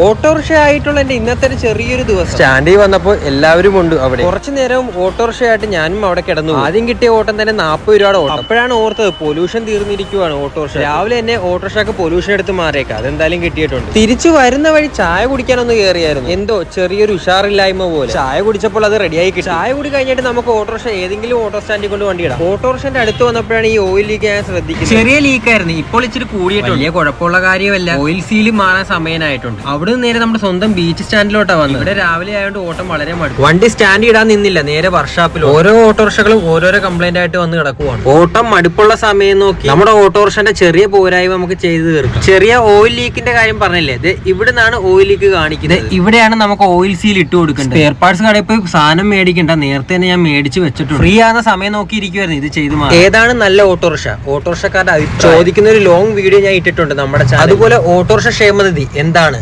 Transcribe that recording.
Autorickshaw ആയിട്ടുള്ള എന്റെ ഇന്നത്തെ ഒരു ചെറിയൊരു ദിവസം. സ്റ്റാൻഡിൽ വന്നപ്പോൾ എല്ലാവരും ഉണ്ട് അവിടെ. കുറച്ചു നേരം ഓട്ടോറിക്ഷ ആയിട്ട് ഞാനും അവിടെ കിടന്നു. ആദ്യം കിട്ടിയ ഓട്ടം തന്നെ നാൽപ്പത് രൂപയുടെ ഓട്ടം. അപ്പോഴാണ് ഓർത്തത് പൊല്യൂഷൻ തീർന്നിരിക്കുവാണ് ഓട്ടോറിക്ഷ. രാവിലെ എന്നെ ഓട്ടോറിക്ഷക്ക് പൊല്യൂഷൻ എടുത്ത് മാറിയേക്കാം. അതെന്തായാലും കിട്ടിയിട്ടുണ്ട്. തിരിച്ചു വരുന്ന വഴി ചായ കുടിക്കാനൊന്ന് കയറിയായിരുന്നു. എന്തോ ചെറിയൊരു ഉഷാറില്ലായ്മ പോലെ. ചായ കുടിച്ചപ്പോൾ അത് റെഡിയായി കിട്ടി. ചായ കുടി കഴിഞ്ഞിട്ട് നമുക്ക് ഓട്ടോറിക്ഷ ഏതെങ്കിലും ഓട്ടോ സ്റ്റാൻഡിൽ കൊണ്ട് വണ്ടി ഇടാം. ഓട്ടോറിക്ഷന്റെ അടുത്ത് വന്നപ്പോഴാണ് ഈ ഓയിൽ ലീക്ക് ഞാൻ ശ്രദ്ധിക്കുന്നത്. ചെറിയ ലീക്ക് ആയിരുന്നു ഇപ്പോൾ ഇച്ചിരി കൂടിയിട്ടുണ്ട്. കുഴപ്പമുള്ള കാര്യമല്ല. ഓയിൽ സീൽ മാറാൻ സമയനായിട്ടുണ്ട് അവിടെ നിന്ന് നേരെ നമ്മുടെ സ്വന്തം ബീച്ച് സ്റ്റാൻഡിലോട്ടാണ് വന്നത്. ഇവിടെ രാവിലെ ആയതുകൊണ്ട് ഓട്ടം വളരെ മടുക്കും വണ്ടി സ്റ്റാൻഡ് ഇടാൻ നിന്നില്ല നേരെ വർഷാപ്പിൽ ഓരോ ഓട്ടോറിക്ഷകളും ഓരോരോ കംപ്ലൈന്റ് ആയിട്ട് വന്ന് കിടക്കുവാണ്. ഓട്ടം മടുപ്പുള്ള സമയം നോക്കി. നമ്മുടെ ഓട്ടോറിക്ഷന്റെ ചെറിയ പോരായ്മ നമുക്ക് ചെയ്തു തീർക്കും. ചെറിയ ഓയിൽ ലീക്കിന്റെ കാര്യം പറഞ്ഞില്ലേ? ഇത് ഇവിടെ നിന്നാണ് ഓയിൽ ലീക്ക് കാണിക്കുന്നത് ഇവിടെയാണ് നമുക്ക് ഓയിൽ സീൽ ഇട്ട് കൊടുക്കേണ്ടത്. സ്പെയർ പാർട്സ് കടയിൽ പോയി സാധനം മേടിക്കണ്ട. നേരത്തെ തന്നെ ഞാൻ മേടിച്ച് വെച്ചിട്ടുണ്ട്. ഫ്രീ ആകുന്ന സമയം നോക്കി ഇരിക്കുവായിരുന്നു ഇത് ചെയ്ത്. ഏതാണ് നല്ല ഓട്ടോറിക്ഷ? ഓട്ടോറിക്ഷക്കാരുടെ ചോദിക്കുന്ന ഒരു ലോങ് വീഡിയോ ഞാൻ ഇട്ടിട്ടുണ്ട് നമ്മുടെ അതുപോലെ ഓട്ടോറിക്ഷ ക്ഷേമനിധി എന്താണ്?